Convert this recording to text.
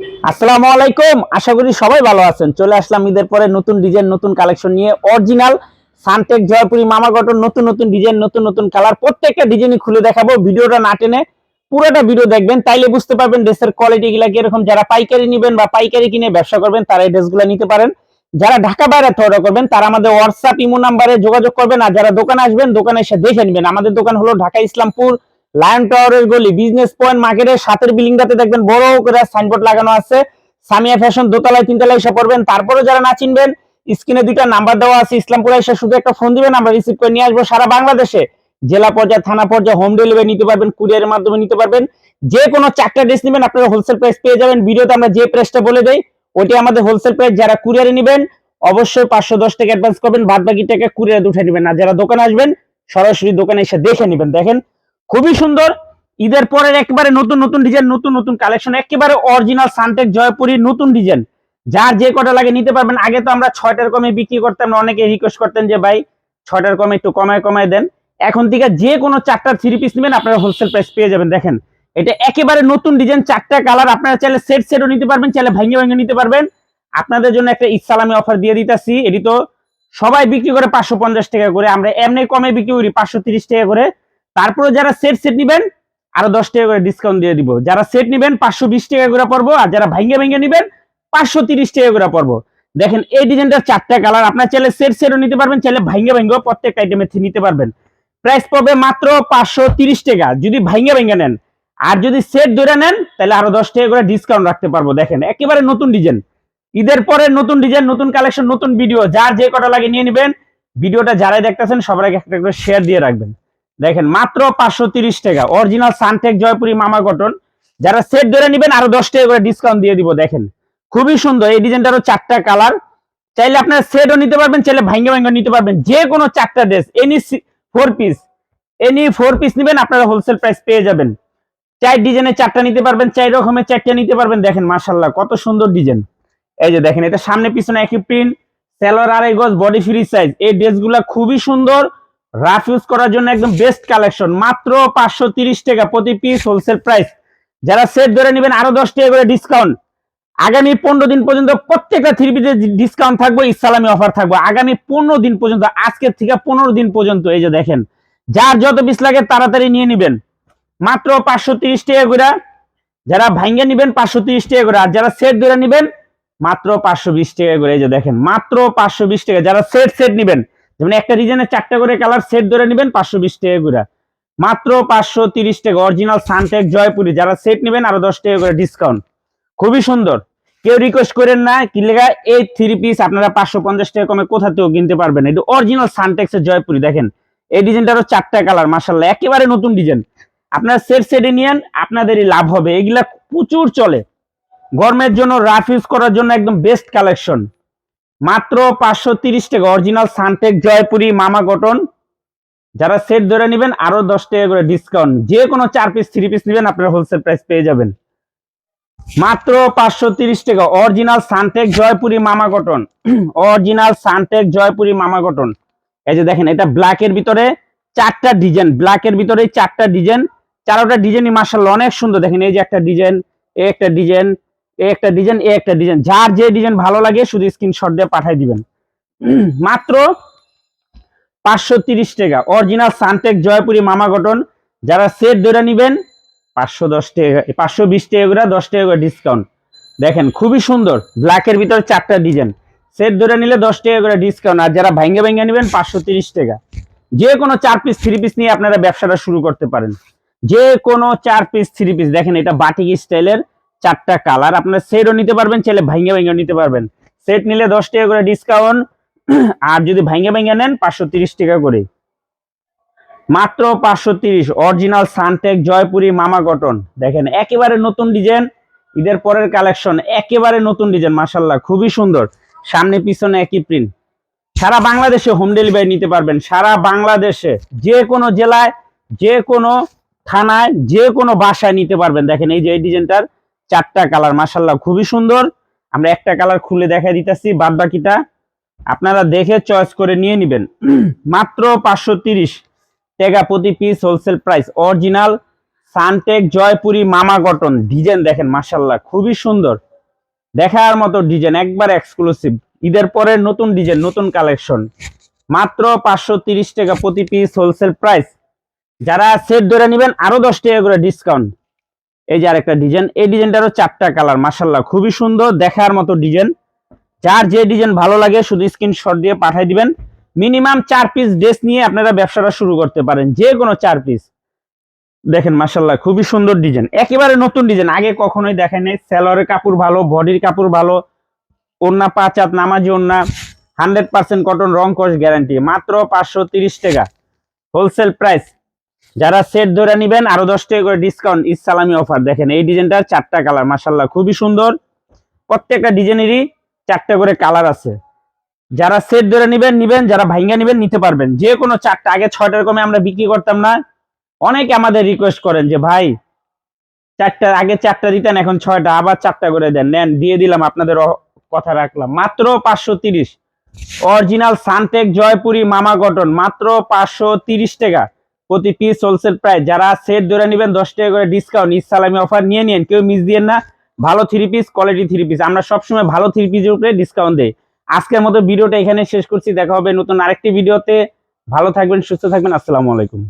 আসসালামু আলাইকুম, আশা করি সবাই ভালো আছেন। চলে আসলাম ঈদের পরে নতুন ডিজাইন, নতুন কালেকশন নিয়ে। অরিজিনাল সানটেক জয়পুরি মামা গঠন, নতুন নতুন ডিজাইন, নতুন নতুন কালার। প্রত্যেকটা ডিজাইনই খুলে দেখাবো। ভিডিওটা না টেনে পুরোটা ভিডিও দেখবেন, তাইলে বুঝতে পারবেন ড্রেসের কোয়ালিটি গুলা কীরকম। যারা পাইকারি নেবেন বা পাইকারি কিনে ব্যবসা করবেন তারা এই ড্রেসগুলো নিতে পারেন। যারা ঢাকা বাইরে অর্ডার করবেন, তারা আমাদের হোয়াটসঅ্যাপ ইমো নাম্বারে যোগাযোগ করবেন। আর যারা দোকানে আসবেন, দোকানে এসে দেখে নেবেন। আমাদের দোকান হলো ঢাকা ইসলামপুর লায়ন টাওয়ারের গলি বিজনেস পয়েন্ট মার্কেটের সাতের বিল্ডিংটাতে দেখবেন বড় করে সাইনবোর্ড লাগানো আছে। সামিয়া ফ্যাশন দোতলায়, তিনতলায় এসে পড়বেন। তারপরে যারা না চিনবেন স্ক্রিনে দুইটা নাম্বার দেওয়া আছে। ইসলামপুরে এসে শুধু একটা ফোন দিবেন, আমরা রিসিভ করে নিয়ে আসব সারা বাংলাদেশে। জেলা পর্যায়ে, থানা পর্যায়ে হোম ডেলিভারি নিতে পারবেন কুরিয়ারের মাধ্যমে নিতে পারবেন। যে কোনো চারটা ড্রেস নেবেন, আপনারা হোলসেল প্রাইস পেয়ে যাবেন। ভিডিওতে আমরা যে প্রাইসটা বলে দেই ওটি আমাদের হোলসেল প্রাইস যারা কুরিয়ারে নেবেন, অবশ্যই পাঁচশো দশ টাকা অ্যাডভান্স করবেন। বাদ বাকি টাকা কুরিয়ারে উঠে নেবেন। আর যারা দোকানে আসবেন, সরাসরি দোকানে এসে দেখে নেবেন। দেখেন খুবই সুন্দর। ঈদের পরের একেবারে নতুন নতুন ডিজাইন নতুন নতুন কালেকশন একেবারে অরিজিনাল সানটেক জয়পুরি নতুন ডিজাইন যার যে কটা লাগে নিতে পারবেন। আগে তো আমরা ছয়টার কমে বিক্রি করতাম, অনেকে রিকোয়েস্ট করতেন যে, ভাই, ছয়টার কমে একটু কমায় কমায় দেন। এখন থেকে যে কোনো চারটা থ্রি পিস নেবেন, আপনারা হোলসেল প্রাইস পেয়ে যাবেন। দেখেন, এটা একেবারে নতুন ডিজাইন চারটা কালার আপনারা চাইলে সেট সেটও নিতে পারবেন, চাইলে ভাঙে ভাঙে নিতে পারবেন। আপনাদের জন্য একটা ইসলামী অফার দিয়ে দিতেছি। এটি তো সবাই বিক্রি করে পাঁচশো পঞ্চাশ টাকা করে। আমরা এমনি কমে বিক্রি করি পাঁচশো টাকা করে। তারপরে যারা সেট সেট নিবেন, আরও দশ টাকা করে ডিসকাউন্ট দিয়ে দিব। যারা সেট নিবেন, পাঁচশো বিশ টাকা করে পড়ব, আর যারা ভাঙ্গে ভেঙে নিবেন, পাঁচশো তিরিশ টাকা করে পড়ব। দেখেন, এই ডিজাইনটার চারটা কালার আপনার চাইলে সেট সেটও নিতে পারবেন, চাইলে ভাঙ্গে ভেঙেও প্রত্যেকটা আইটেমে নিতে পারবেন। প্রাইস পড়বে মাত্র পাঁচশো তিরিশ টাকা। যদি ভাঙ্গে ভেঙে নেন, আর যদি সেট ধরে নেন, তাহলে আরও দশ টাকা করে ডিসকাউন্ট রাখতে পারব। দেখেন, একেবারে নতুন ডিজাইন ঈদের পরে নতুন ডিজাইন নতুন কালেকশন নতুন ভিডিও যার যে কটা লাগে নিয়ে নেবেন। ভিডিওটা যারাই দেখতেছেন, সবার আগে একটা করে শেয়ার দিয়ে রাখবেন। দেখেন, মাত্র পাঁচশো তিরিশ টাকা। অরিজিনাল সানটেক জয়পুরি মামা কটন যারা সেট ধরে নেবেন, আরও দশ টাকা করে ডিসকাউন্ট দিয়ে দিব, দেখেন। খুবই সুন্দর, এই ডিজাইনটারও চারটা কালার চাইলে আপনারা সেটও নিতে পারবেন, চাইলে ভাঙ্গে ভাঙ্গে নিতে পারবেন। যে কোনো চারটা dress any four piece any four piece নেবেন, আপনারা হোলসেল প্রাইস পেয়ে যাবেন। চার ডিজাইনের চারটা নিতে পারবেন, চার রকমের চারটা নিতে পারবেন। দেখেন মার্শাল্লাহ কত সুন্দর ডিজাইন। এই যে দেখেন, এটা সামনে পিছনে একই প্রিন্ট সেলর আড়াই গজ বডি ফ্রি সাইজ এই ড্রেসগুলো খুবই সুন্দর। রাফ ইউজ করার জন্য একদম বেস্ট কালেকশন মাত্র পাঁচশো টাকা প্রতি পিস হোলসেল প্রাইস যারা সেট ধরে নেবেন, আরও দশ টাকা করে ডিসকাউন্ট আগামী পনেরো দিন পর্যন্ত প্রত্যেকটা থ্রি পিসে ডিসকাউন্ট থাকবে, ইসলামী অফার থাকবে। আগামী পনেরো দিন পর্যন্ত, আজকের থেকে পনেরো দিন পর্যন্ত, এই যে দেখেন, যার যত পিস লাগে তাড়াতাড়ি নিয়ে নেবেন। মাত্র পাঁচশো তিরিশ টাকা করে। যারা ভাঙ্গে নেবেন, পাঁচশো তিরিশ টাকা করে। আর যারা সেট ধরে নেবেন, মাত্র পাঁচশো বিশ টাকা করে। এই যে দেখেন, মাত্র পাঁচশো বিশ টাকা। যারা সেট সেট নেবেন যেমন একটা ডিজাইনের চারটা করে কালার সেট ধরে নেবেন পাঁচশো বিশ টাকা করে। মাত্র পাঁচশো তিরিশ টাকা, অরিজিনাল সানটেক জয়পুরি। যারা সেট নেবেন আরও দশ টাকা করে ডিসকাউন্ট খুবই সুন্দর। কেউ রিকোয়েস্ট করেন না, কি লেখা এই থ্রি পিস আপনারা পাঁচশো পঞ্চাশ টাকা কমে কোথা থেকেও কিনতে পারবেন এটা অরিজিনাল সানটেক্সের জয়পুরি, দেখেন। এই ডিজাইনটারও চারটা কালার মার্শাল্লাহ একেবারে নতুন ডিজাইন আপনারা সেট সেটে নিয়েন, আপনাদেরই লাভ হবে। এগুলা প্রচুর চলে। গরমের জন্য রাফ ইউজ করার জন্য একদম বেস্ট কালেকশন মাত্র পাঁচশো তিরিশ টাকা। অরিজিনাল সানটেক জয়পুরি মামা কটন যারা সেট ধরে নেবেন, আরও দশ টাকা করে ডিসকাউন্ট যে কোনো চার পিস থ্রি পিস নেবেন, আপনারা হোলসেল প্রাইস পেয়ে যাবেন। মাত্র পাঁচশো তিরিশ টাকা। অরিজিনাল সানটেক জয়পুরি মামা কটন অরিজিনাল সানটেক জয়পুরি মামা কটন এই যে দেখেন, এটা ব্ল্যাকের ভিতরে চারটা ডিজাইন ব্ল্যাকের ভিতরে চারটা ডিজাইন চারোটা ডিজাইনই মার্শাল অনেক সুন্দর। দেখেন, এই যে একটা ডিজাইন এই একটা ডিজাইন একটা ডিজাইন এই একটা ডিজাইন যার যে ডিজাইন ভালো লাগে, শুধু স্ক্রিনশট দিয়ে পাঠিয়ে দিবেন। মাত্র পাঁচশো তিরিশ টাকা। অরিজিনাল সানটেক জয়পুরি মামা গঠন। যারা সেট ধরে নিবেন, পাঁচশো দশ টাকা পাঁচশো বিশ টাকা করে দশ টাকা করে ডিসকাউন্ট দেখেন, খুবই সুন্দর। ব্ল্যাকের ভিতরে চারটা ডিজাইন সেট ধরে নিলে দশ টাকা করে ডিসকাউন্ট আর যারা ভাঙ্গে ভাঙ্গে নেবেন, পাঁচশো তিরিশ টাকা। যে কোনো চার পিস থ্রি পিস নিয়ে আপনারা ব্যবসাটা শুরু করতে পারেন। যে কোনো চার পিস থ্রি পিস দেখেন, এটা বাটিক স্টাইলের চারটা কালার আপনারা সেটও নিতে পারবেন, চাইলে ভাঙ্গে ভাঙ্গে নিতে পারবেন। সেট নিলে দশ টাকা করে ডিসকাউন্ট আর যদি ভাঙ্গে ভাঙ্গে নেন, পাঁচশো টাকা করে। মাত্র পাঁচশো তিরিশ অরিজিনাল সানটেক জয়পুরি মামা কটন দেখেন, একেবারে নতুন ডিজাইন ঈদের পরের কালেকশন একেবারে নতুন ডিজাইন মাসাল্লাহ খুবই সুন্দর। সামনে পিছনে একই প্রিন্ট সারা বাংলাদেশে হোম ডেলিভারি নিতে পারবেন, সারা বাংলাদেশে। যে কোনো জেলায়, যে কোনো থানায়, যে কোনো বাসায় নিতে পারবেন। দেখেন, এই যে এই ডিজাইনটার চারটা কালার মাসাল্লাহ খুবই সুন্দর। আমরা একটা কালার খুলে দেখা দিতেছি বাদ বাকিটা আপনারা দেখে চয়েস করে নিয়ে নেবেন। মাত্র পাঁচশো তিরিশ টাকা প্রতি পিস হোলসেল প্রাইস অরিজিনাল সানটেক জয়পুরি মামা কটন। ডিজাইন দেখেন মাসাল্লাহ খুবই সুন্দর। দেখার মতো ডিজাইন একবার এক্সক্লুসিভ ঈদের পরে নতুন ডিজাইন নতুন কালেকশন মাত্র পাঁচশো তিরিশ টাকা প্রতি পিস হোলসেল প্রাইস যারা সেট ধরে নেবেন, আরও দশ টাকা করে ডিসকাউন্ট এই যে আরেকটা ডিজাইন এই ডিজাইনটারও চারটা কালার মাসাল্লাহ খুবই সুন্দর, দেখার মতো ডিজাইন যার যে ডিজাইন ভালো লাগে, শুধু স্ক্রিনশট দিয়ে পাঠিয়ে দিবেন। মিনিমাম চার পিস ড্রেস নিয়ে আপনারা ব্যবসাটা শুরু করতে পারেন, যে কোনো চার পিস দেখেন মাসাল্লাহ খুবই সুন্দর ডিজাইন একেবারে নতুন ডিজাইন আগে কখনোই দেখেন নাই। সেলরের কাপড় ভালো বডির কাপড় ভালো ওন্না পাঁচ হাত নামাজি ওন্না হান্ড্রেড পার্সেন্ট কটন রং কস গ্যারান্টি মাত্র পাঁচশো টাকা। হোলসেল প্রাইস যারা সেট ধরে নেবেন, আরও দশ টাকা করে ডিসকাউন্ট ইসালামি অফার দেখেন, এই ডিজাইনটার চারটা কালার মাসাল্লাহ খুবই সুন্দর। প্রত্যেকটা ডিজাইনেরই চারটা করে কালার আছে। যারা সেট ধরে নেবেন, নিবেন, যারা ভাইঙ্গা নেবেন, নিতে পারবেন। যে কোনো চারটা, আগে ছয়টার কমে আমরা বিক্রি করতাম না। অনেকে আমাদের রিকোয়েস্ট করেন যে, ভাই, চারটা, আগে চারটা দিতেন, এখন ছয়টা, আবার চারটা করে দেন। নেন, দিয়ে দিলাম, আপনাদের কথা রাখলাম। মাত্র পাঁচশো তিরিশ। অরিজিনাল সানটেক জয়পুরি মামা কটন মাত্র পাঁচশো তিরিশ টাকা। প্রতি পিস হোলসেল প্রাইস। যারা সেট ধরে নেবেন, দশ টাকা করে ডিসকাউন্ট ইসালামি অফার নিয়ে নিন, কেউ মিস দিয়ে না। ভালো three piece quality three piece আমরা সবসময় ভালো থ্রি পিসের উপরে ডিসকাউন্ট দেই। আজকের মতো ভিডিওটা এখানে শেষ করছি। দেখা হবে নতুন আরেকটি ভিডিওতে। ভালো থাকবেন, সুস্থ থাকবেন। আসসালামু আলাইকুম।